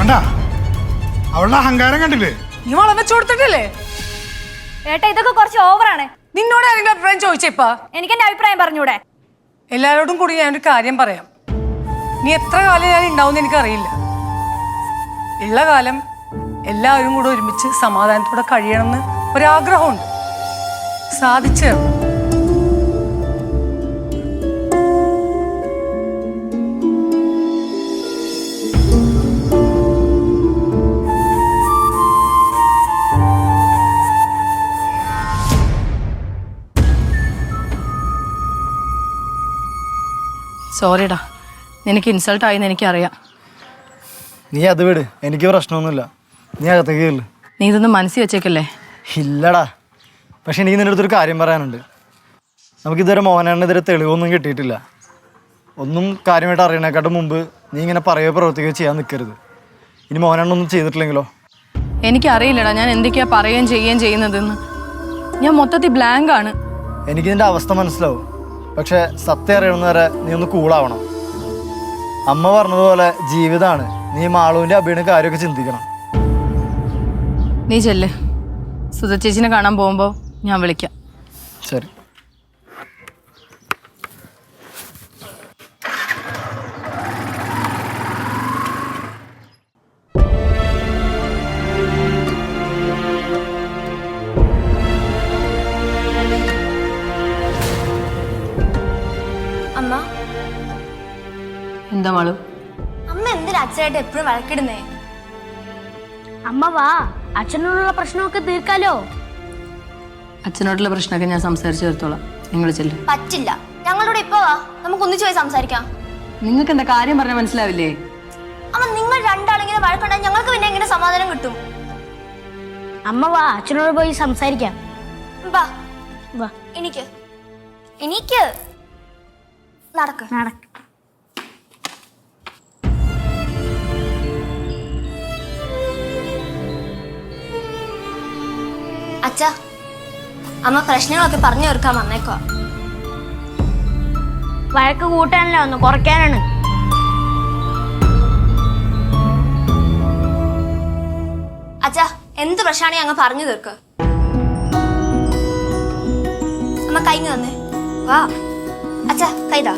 കണ്ടാ? അവളുടെ അഹങ്കാരം കണ്ടില്ലേ? നീ വളം ചോടുത്തിട്ടില്ലേ കൊടുത്തിട്ടില്ലേ? ഏട്ടാ ഇതൊക്കെ കുറച്ച് ഓവറാണ്. നിന്നോട് ആരെങ്കിലും അഭിപ്രായം ചോദിച്ചേപ്പാ എനിക്ക് എന്റെ അഭിപ്രായം പറഞ്ഞൂടെ? എല്ലാരോടും കൂടി ഞാൻ ഒരു കാര്യം പറയാം. നീ എത്ര കാലം ഞാൻ ഉണ്ടാവും എനിക്കറിയില്ല. ഉള്ള കാലം എല്ലാവരും കൂടെ ഒരുമിച്ച് സമാധാനത്തോടെ കഴിയണമെന്ന് ഒരാഗ്രഹമുണ്ട്. സാധിച്ചു സോറിടാ നിനക്ക് ഇൻസൾട്ട് ആയിന്ന് എനിക്കറിയാം. നീ അത് വിട്. എനിക്ക് പ്രശ്നമൊന്നുമില്ല. നീ അകത്തേക്ക് കയറില്ല നീ ഇതൊന്നും മനസ്സിൽ വെച്ചേക്കല്ലേ? ഇല്ലടാ. പക്ഷെ എനിക്ക് നിന്റെ അടുത്തൊരു കാര്യം പറയാനുണ്ട്. നമുക്കിതുവരെ മോഹനാണെതിരെ തെളിവൊന്നും കിട്ടിയിട്ടില്ല. ഒന്നും കാര്യമായിട്ട് അറിയണേക്കാട്ടും മുമ്പ് നീ ഇങ്ങനെ പറയുകയോ പ്രവർത്തിക്കുകയോ ചെയ്യാൻ നിൽക്കരുത്. ഇനി മോഹനാണൊന്നും ചെയ്തിട്ടില്ലെങ്കിലോ? എനിക്കറിയില്ലടാ. ഞാൻ എന്തൊക്കെയാ പറയുകയും ചെയ്യുകയും ചെയ്യുന്നതെന്ന്. ഞാൻ മൊത്തത്തിൽ ബ്ലാങ്ക് ആണ്. എനിക്ക് നിന്റെ അവസ്ഥ മനസ്സിലാവും. പക്ഷെ സത്യം അറിയുന്നവരെ നീ ഒന്ന് കൂളാവണം അമ്മ പറഞ്ഞതുപോലെ ജീവിതമാണ് നീ മാളുവിന്റെ അഭിയുടെ കാര്യമൊക്കെ ചിന്തിക്കണം. നീ ചെല്ല്. സുധ ചേച്ചിനെ കാണാൻ പോകുമ്പോൾ ഞാൻ വിളിക്കാം. ശരി. അമ്മ? എന്താ മാളു? അമ്മ എന്തിനാ അച്ഛനായിട്ട് എപ്പോഴും വഴക്കിടുന്നേ? അമ്മ വാ. അച്ഛനോടുള്ള പ്രശ്നമൊക്കെ തീർക്കാലോ? അച്ഛനോടുള്ള പ്രശ്നമൊക്കെ ഞാൻ സംസാരിച്ചു തീർത്തോളാം. നിങ്ങൾ ചെല്ലു. പറ്റില്ല. ഞങ്ങളോട് ഇപ്പൊ വാ. നമുക്ക് ഒന്നിച്ചു പോയി സംസാരിക്കാം. നിങ്ങൾക്ക് എന്താ കാര്യം പറഞ്ഞ മനസ്സിലാവില്ലേ? അമ്മ നിങ്ങൾ രണ്ടാളിങ്ങനെ വഴക്കുണ്ടായി ഞങ്ങൾക്ക് പിന്നെ എങ്ങനെ സമാധാനം കിട്ടും? അമ്മ വാ. അച്ഛനോട് പോയി സംസാരിക്കാം. വാ. വാ. എനിക്ക് എനിക്ക് നടക്ക്. നടക്ക്. അച്ഛ അമ്മ പ്രശ്നങ്ങളൊക്കെ പറഞ്ഞു തീർക്കാൻ വന്നേക്കോ വഴക്ക് കൂട്ടാനല്ല ഒന്ന് കുറയ്ക്കാനാണ്. അച്ഛ എന്ത് പ്രശ്നമാണെങ്കിൽ അങ്ങ് പറഞ്ഞു തീർക്ക്? അമ്മ കൈങ്ങ് വന്നേ വാ. അച്ഛ കൈതാ